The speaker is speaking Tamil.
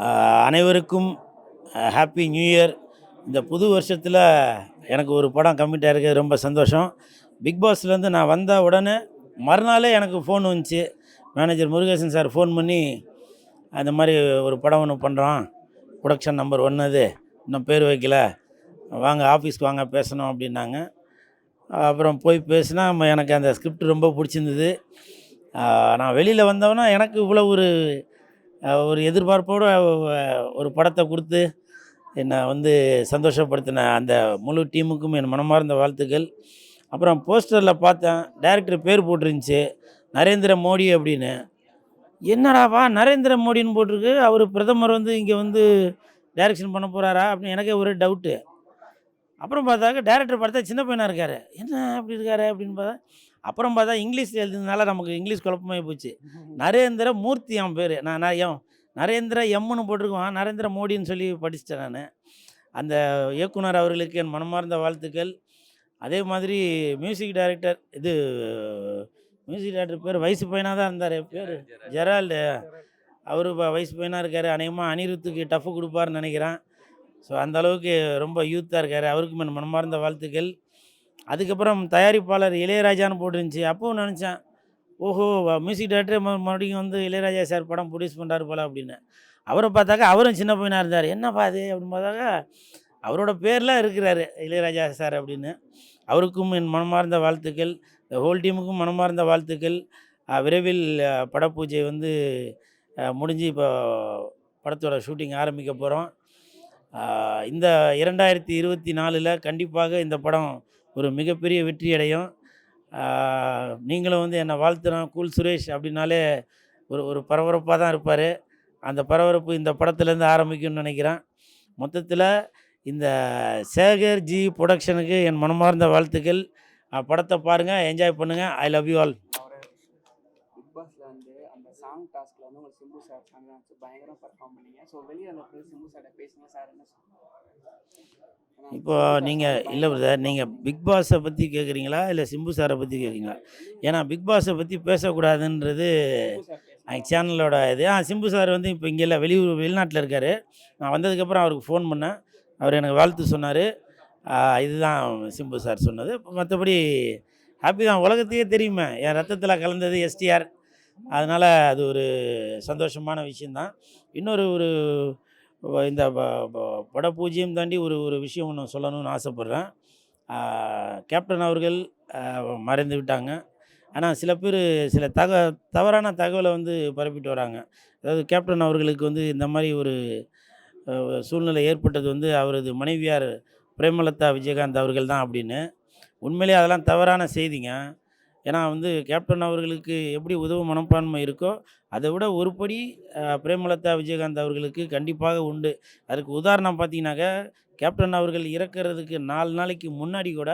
அனைவருக்கும் ஹாப்பி நியூ இயர் இந்த புது வருஷத்தில் எனக்கு ஒரு படம் கம்மிட் ஆகிருக்கு ரொம்ப சந்தோஷம். பிக் பாஸ்லேருந்து நான் வந்த உடனே மறுநாளே எனக்கு ஃபோன் வந்துச்சு. மேனேஜர் முருகேசன் சார் ஃபோன் பண்ணி அந்த மாதிரி ஒரு படம் ஒன்று பண்ணுறோம் ப்ரொடக்ஷன் நம்பர் ஒன்று அது. இன்னும் பேர் வைக்கல. வாங்க ஆஃபீஸ்க்கு வாங்க பேசணும் அப்படின்னாங்க. அப்புறம் போய் பேசினா எனக்கு அந்த ஸ்கிரிப்ட் ரொம்ப பிடிச்சிருந்தது. நான் வெளியில் வந்தவொன்னே எனக்கு இவ்வளோ ஒரு ஒரு எதிர்பார்ப்போடு ஒரு படத்தை கொடுத்து என்னை வந்து சந்தோஷப்படுத்தின அந்த முழு டீமுக்கும் என் மனமார்ந்த வாழ்த்துக்கள். அப்புறம் போஸ்டரில் பார்த்தேன் டைரக்டர் பேர் போட்டிருந்துச்சு நரேந்திர மோடி அப்படின்னு. என்னடாப்பா நரேந்திர மோடின்னு போட்டிருக்கு அவர் பிரதமர் வந்து இங்கே வந்து டைரக்ஷன் பண்ண போகிறாரா அப்படின்னு எனக்கே ஒரு டவுட்டு. அப்புறம் பார்த்தாக்க டேரக்டர் பார்த்தா சின்ன பையனாக இருக்காரு. என்ன அப்படி இருக்காரு அப்படின்னு பார்த்தா அப்புறம் பார்த்தா இங்கிலீஷ் எழுதுனதுனால நமக்கு இங்கிலீஷ் குழப்பமாகி போச்சு. நரேந்திர மூர்த்தி அவன் பேர். நான் நான் எம் நரேந்திர எம்முன்னு போட்டிருக்கோம். நரேந்திர மோடின்னு சொல்லி படிச்சிட்டேன் நான். அந்த இயக்குனர் அவர்களுக்கு என் மனமார்ந்த வாழ்த்துக்கள். அதே மாதிரி மியூசிக் டைரக்டர் இது மியூசிக் டைரக்டர் பேர் வயசு பையனாக தான் இருந்தார். பேர் ஜெரால்டு. அவர் வயசு பையனாக இருக்கார். அநேகமாக அனிருத்துக்கு டஃப் கொடுப்பாருன்னு நினைக்கிறேன். ஸோ அந்த அளவுக்கு ரொம்ப யூத்தாக இருக்கார். அவருக்கும் என் மனமார்ந்த வாழ்த்துக்கள். அதுக்கப்புறம் தயாரிப்பாளர் இளையராஜான்னு போட்டிருந்துச்சு. அப்போவும் நினச்சேன் ஓஹோ மியூசிக் டைரக்டர் மறுபடியும் வந்து இளையராஜா சார் படம் ப்ரொடியூஸ் பண்ணுறாரு போல அப்படின்னு. அவரை பார்த்தாக்கா அவரும் சின்ன பையனாக இருந்தார். என்னப்பா அது அப்படின்னு பார்த்தாக்கா அவரோட பேர்லாம் இருக்கிறாரு இளையராஜா சார் அப்படின்னு. அவருக்கும் என் மனமார்ந்த வாழ்த்துக்கள். ஹோல் டீமுக்கும் மனமார்ந்த வாழ்த்துக்கள். விரைவில் படப்பூஜை வந்து முடிஞ்சு இப்போ படத்தோட ஷூட்டிங் ஆரம்பிக்க போகிறோம் இந்த இரண்டாயிரத்தி இருபத்தி நாலில் கண்டிப்பாக இந்த படம் ஒரு மிகப்பெரிய வெற்றி அடையும் நீங்களும் வந்து என்னை வாழ்த்துறோம் கூல் சுரேஷ் அப்படின்னாலே ஒரு ஒரு பரபரப்பாக தான் இருப்பார். அந்த பரபரப்பு இந்த படத்துலேருந்து ஆரம்பிக்கும்னு நினைக்கிறேன். மொத்தத்தில் இந்த சேகர் ஜி ப்ரொடக்ஷனுக்கு என் மனமார்ந்த வாழ்த்துக்கள். படத்தை பாருங்கள் என்ஜாய் பண்ணுங்கள் ஐ லவ் யூ ஆல் அவர் அந்த சாங் டாஸ்க்ல வந்து உங்களுக்கு சிம்பு சார் பயங்கரம் பர்ஃபார்ம் பண்ணீங்க. ஸோ வெளியே அந்த சிம்பு சார்ட்ட பேசுங்க சார் என்ன சொன்னாங்க? இப்போ நீங்கள் இல்லை பிரதர் நீங்கள் பிக் பாஸை பற்றி கேட்குறீங்களா இல்லை சிம்பு சாரை பற்றி கேட்குறீங்களா ஏன்னா பிக் பாஸை பற்றி பேசக்கூடாதுன்றது சேனலோட இது. ஆ சிம்பு சார் வந்து இப்போ இங்கே இல்லை வெளியூர் வெளிநாட்டில் இருக்கார். நான் வந்ததுக்கப்புறம் அவருக்கு ஃபோன் பண்ணேன். அவர் எனக்கு வாழ்த்து சொன்னார். இதுதான் சிம்பு சார் சொன்னது. மற்றபடி ஹாப்பி தான். உலகத்தையே தெரியுமே. என் ரத்தத்தில் கலந்தது எஸ்டிஆர் அதனால் அது ஒரு சந்தோஷமான விஷயந்தான் இன்னொரு ஒரு இந்த ப- பட பூஜ்ஜியம் தாண்டி ஒரு ஒரு விஷயம் ஒன்று சொல்லணும்னு ஆசைப்பட்றேன். கேப்டன் அவர்கள் மறைந்து விட்டாங்க. ஆனால் சில பேர் சில தக தவறான தகவலை வந்து பரப்பிட்டு வராங்க. அதாவது கேப்டன் அவர்களுக்கு வந்து இந்த மாதிரி ஒரு சூழ்நிலை ஏற்பட்டது வந்து அவரது மனைவியார் பிரேமலதா விஜயகாந்த் அவர்கள் தான் அப்படின்னு. உண்மையிலே அதெல்லாம் தவறான செய்திங்க. ஏன்னா வந்து கேப்டன் அவர்களுக்கு எப்படி உதவும் மனப்பான்மை இருக்கோ அதை விட ஒரு படி பிரேமலதா விஜயகாந்த் அவர்களுக்கு கண்டிப்பாக உண்டு. அதுக்கு உதாரணம் பார்த்தீங்கன்னாக்கா கேப்டன் அவர்கள் இறக்கிறதுக்கு நாலு நாளைக்கு முன்னாடி கூட